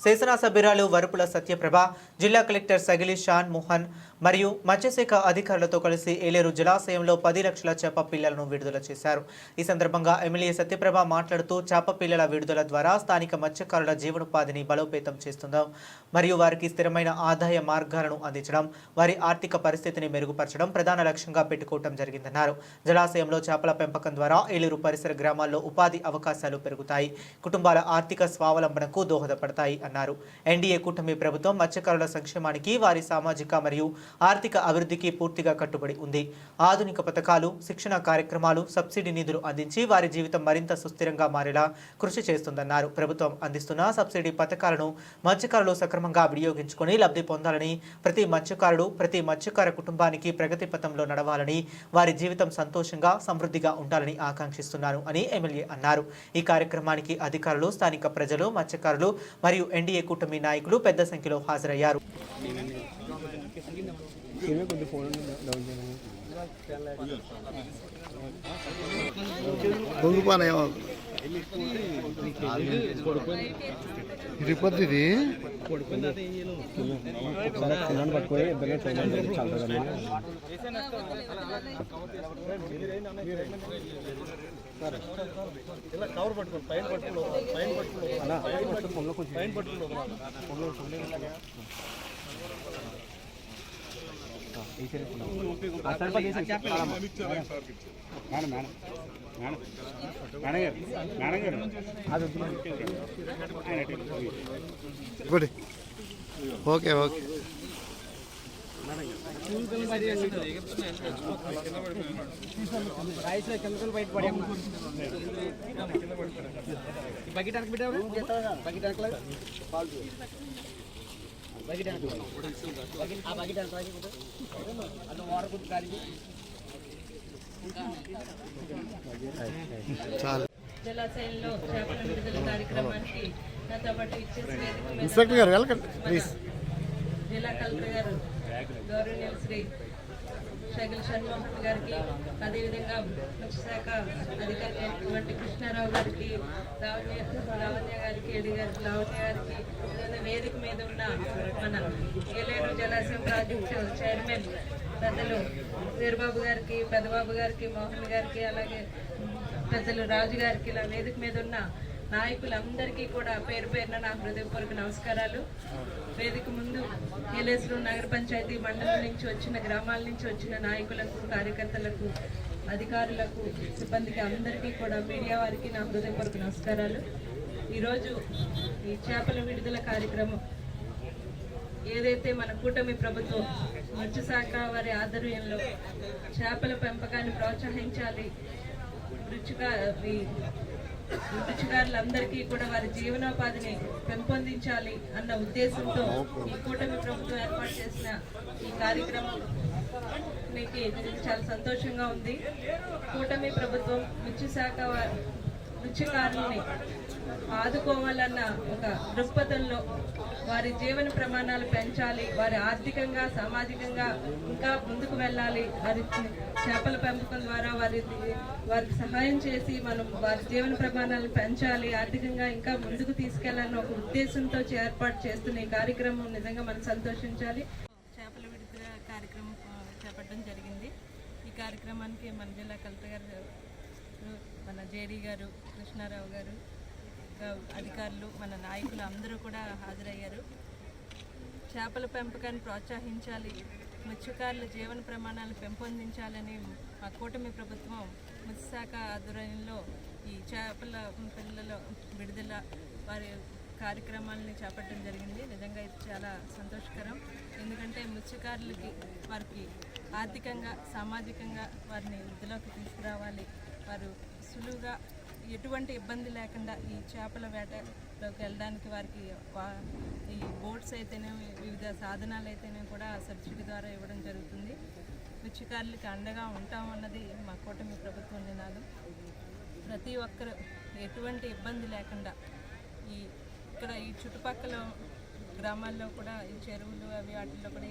శాసనసభ్యురాలు వరుపుల సత్యప్రభ జిల్లా కలెక్టర్ సగిలి షాన్ మోహన్ మరియు మత్స్యశాఖ అధికారులతో కలిసి ఏలేరు జలాశయంలో పది లక్షల చేప పిల్లలను విడుదల చేశారు. ఈ సందర్భంగా ఎమ్మెల్యే సత్యప్రభ మాట్లాడుతూ చేప పిల్లల విడుదల ద్వారా స్థానిక మత్స్యకారుల జీవనోపాధిని బలోపేతం చేస్తుందాం మరియు వారికి స్థిరమైన ఆదాయ మార్గాలను అందించడం వారి ఆర్థిక పరిస్థితిని మెరుగుపరచడం ప్రధాన లక్ష్యంగా పెట్టుకోవటం జరిగిందన్నారు. జలాశయంలో చేపల పెంపకం ద్వారా ఏలూరు పరిసర గ్రామాల్లో ఉపాధి అవకాశాలు పెరుగుతాయి. కుటుంబాల ఆర్థిక స్వావలంబనకు దోహదపడతాయి అన్నారు. ఎన్డీఏ కూటమి ప్రభుత్వం మత్స్యకారుల సంక్షేమానికి వారి సామాజిక మరియు ఆర్థిక అభివృద్ధికి పూర్తిగా కట్టుబడి ఉంది. ఆధునిక పథకాలు శిక్షణ కార్యక్రమాలు సబ్సిడీ నిధులు అందించి వారి జీవితం మరింత సుస్థిరంగా మారేలా కృషి చేస్తుందన్నారు. ప్రభుత్వం అందిస్తున్న సబ్సిడీ పథకాలను మత్స్యకారులు సక్రమంగా వినియోగించుకొని లబ్ధి పొందాలని ప్రతి మత్స్యకారుడు ప్రతి మత్స్యకార కుటుంబానికి ప్రగతి పథంలో నడవాలని వారి జీవితం సంతోషంగా సమృద్ధిగా ఉండాలని ఆకాంక్షిస్తున్నాను అని ఎమ్మెల్యే అన్నారు. ఈ కార్యక్రమానికి అధికారులు స్థానిక ప్రజలు మత్స్యకారులు మరియు ఎన్డీఏ కూటమి నాయకులు పెద్ద సంఖ్యలో హాజరయ్యారు. సినిమా కొద్ది ఫోన్ డౌన్ చేయమని పొంగిపోనేమో తిరుపతి ఇది ఒకసారి పిల్లల్ని పట్టుకొని ఇద్దరు చూడండి చాలా కదా అలా ఫస్ట్ ఫోన్లో కొంచెం ఫోన్లో మేడం మేడం మేడం మేడం గారు మేడం గారు అది ఇప్పుడు ఓకే ఓకే బకెట్ అనక పెట్టావు బకెట్ అనకలా బకెట్ అనక ఆ బకెట్ వాటర్ చాలు జలాశయంలో చేపల విడుదల కార్యక్రమానికి నాతో పాటు ఇచ్చేసి ఇన్స్పెక్టర్ గారు వెళ్ళకండి ప్లీజ్ జిల్లా కలెక్టర్ గారు గౌరవనీయులు శ్రీ షగిల్ షణ్మోహన్ గారికి అదేవిధంగా మత్స్యశాఖ అధికారి కాబట్టి కృష్ణారావు గారికి లావణ్య లావణ్య గారికి ఎడి గారికి లావణ్య గారికి వేదిక మీద ఉన్న మన ఏలేరు జలాశయం ప్రాజెక్టు చైర్మన్ పెద్దలు వీరబాబు గారికి పెద్దబాబు గారికి మోహన్ గారికి అలాగే పెద్దలు రాజు గారికి ఇలా వేదిక మీద ఉన్న నాయకులందరికీ కూడా పేరు పేరున నా హృదయపూర్వక నమస్కారాలు. వేదిక ముందు ఏలేశ్వరం నగర పంచాయతీ మండలం నుంచి వచ్చిన గ్రామాల నుంచి వచ్చిన నాయకులకు కార్యకర్తలకు అధికారులకు సిబ్బందికి అందరికీ కూడా మీడియా వారికి నా హృదయపూర్వక నమస్కారాలు. ఈరోజు ఈ చేపల విడుదల కార్యక్రమం ఏదైతే మన కూటమి ప్రభుత్వం మత్స్యశాఖ వారి ఆధ్వర్యంలో చేపల పెంపకాన్ని ప్రోత్సహించాలి రుచిగా ఈ కూడా వారి జీవనోపాధిని పెంపొందించాలి అన్న ఉద్దేశంతో ఈ కూటమి ప్రభుత్వం ఏర్పాటు చేసిన ఈ కార్యక్రమం మీకు చాలా సంతోషంగా ఉంది. కూటమి ప్రభుత్వం మిర్చి శాఖ మత్స్యకారుల్ని ఆదుకోవాలన్న ఒక దృక్పథంలో వారి జీవన ప్రమాణాలు పెంచాలి వారి ఆర్థికంగా సామాజికంగా ఇంకా ముందుకు వెళ్ళాలి. వారి చేపల పెంపకం ద్వారా వారి వారికి సహాయం చేసి మనం వారి జీవన ప్రమాణాలు పెంచాలి ఆర్థికంగా ఇంకా ముందుకు తీసుకెళ్ళాలన్న ఒక ఉద్దేశంతో ఏర్పాటు చేస్తున్న ఈ కార్యక్రమం నిజంగా మనం సంతోషించాలి. ఆ, జరిగింది. ఈ కార్యక్రమానికి మన జిల్లా కలెక్టర్ గారు మన జేడీ గారు కృష్ణారావు గారు అధికారులు మన నాయకులు అందరూ కూడా హాజరయ్యారు. చేపల పెంపకాన్ని ప్రోత్సహించాలి మత్స్యకారుల జీవన ప్రమాణాలు పెంపొందించాలని మా కూటమి ప్రభుత్వం మత్స్యశాఖ ఆధ్వర్యంలో ఈ చేపల పిల్లల విడుదల వారి కార్యక్రమాలని చేపట్టడం జరిగింది. నిజంగా ఇది చాలా సంతోషకరం. ఎందుకంటే మత్స్యకారులకి వారికి ఆర్థికంగా సామాజికంగా వారిని వృద్ధిలోకి తీసుకురావాలి. వారు సులువుగా ఎటువంటి ఇబ్బంది లేకుండా ఈ చేపల వేటలోకి వెళ్ళడానికి వారికి వా- ఈ బోట్స్ అయితేనే వివిధ సాధనాలు అయితేనే కూడా సబ్సిడీ ద్వారా ఇవ్వడం జరుగుతుంది. మత్స్యకారులకి అండగా ఉంటాం అన్నది మా కూటమి ప్రభుత్వం నినాదం. ప్రతి ఒక్కరు ఎటువంటి ఇబ్బంది లేకుండా ఈ ఇక్కడ ఈ చుట్టుపక్కల గ్రామాల్లో కూడా ఈ చెరువులు అవి వాటిల్లో కూడా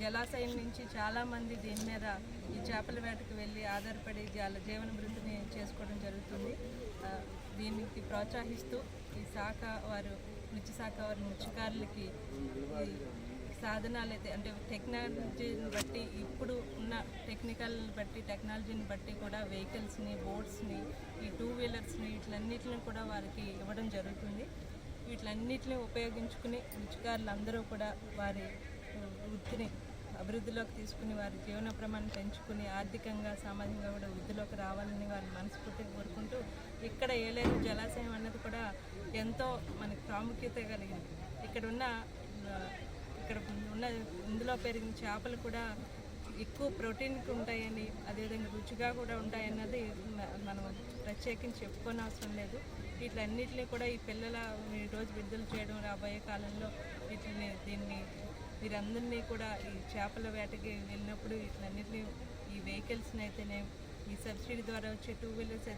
జలాశయం నుంచి చాలామంది దీని మీద ఈ చేపల వేటకు వెళ్ళి ఆధారపడి జాల జీవన వృద్ధిని చేసుకోవడం జరుగుతుంది. దీనికి ప్రోత్సహిస్తూ ఈ శాఖ వారు మత్స్యశాఖ వారి మత్స్యకారులకి సాధనాలు అయితే అంటే టెక్నాలజీని బట్టి ఇప్పుడు ఉన్న టెక్నికల్ బట్టి టెక్నాలజీని బట్టి కూడా వెహికల్స్ని బోట్స్ని ఈ టూ వీలర్స్ని వీటిలన్నిటిని కూడా వారికి ఇవ్వడం జరుగుతుంది. వీటిలన్నిటిని ఉపయోగించుకుని మత్స్యకారులు అందరూ కూడా వారి వృత్తిని అభివృద్ధిలోకి తీసుకుని వారి జీవన ప్రమాణం పెంచుకుని ఆర్థికంగా సామాజికంగా కూడా వృద్ధిలోకి రావాలని వారి మనస్ఫూర్తిగా కోరుకుంటూ ఇక్కడ ఏలేరు జలాశయం అన్నది కూడా ఎంతో మనకు ప్రాముఖ్యత కలిగింది. ఇక్కడ ఉన్న ఇక్కడ ఉన్న ఇందులో పెరిగిన చేపలు కూడా ఎక్కువ ప్రోటీన్కి ఉంటాయని అదేవిధంగా రుచిగా కూడా ఉంటాయన్నది మనం ప్రత్యేకించి చెప్పుకోని అవసరం లేదు. వీటిలన్నింటినీ కూడా ఈ పిల్లల ఈ రోజు విడుదల చేయడం రాబోయే కాలంలో వీటిని దీన్ని వీరందరినీ కూడా ఈ చేపల వేటకి వెళ్ళినప్పుడు వీటిలన్నింటినీ ఈ వెహికల్స్ని అయితేనే ఈ సబ్సిడీ ద్వారా వచ్చే టూ వీలర్స్ అయితే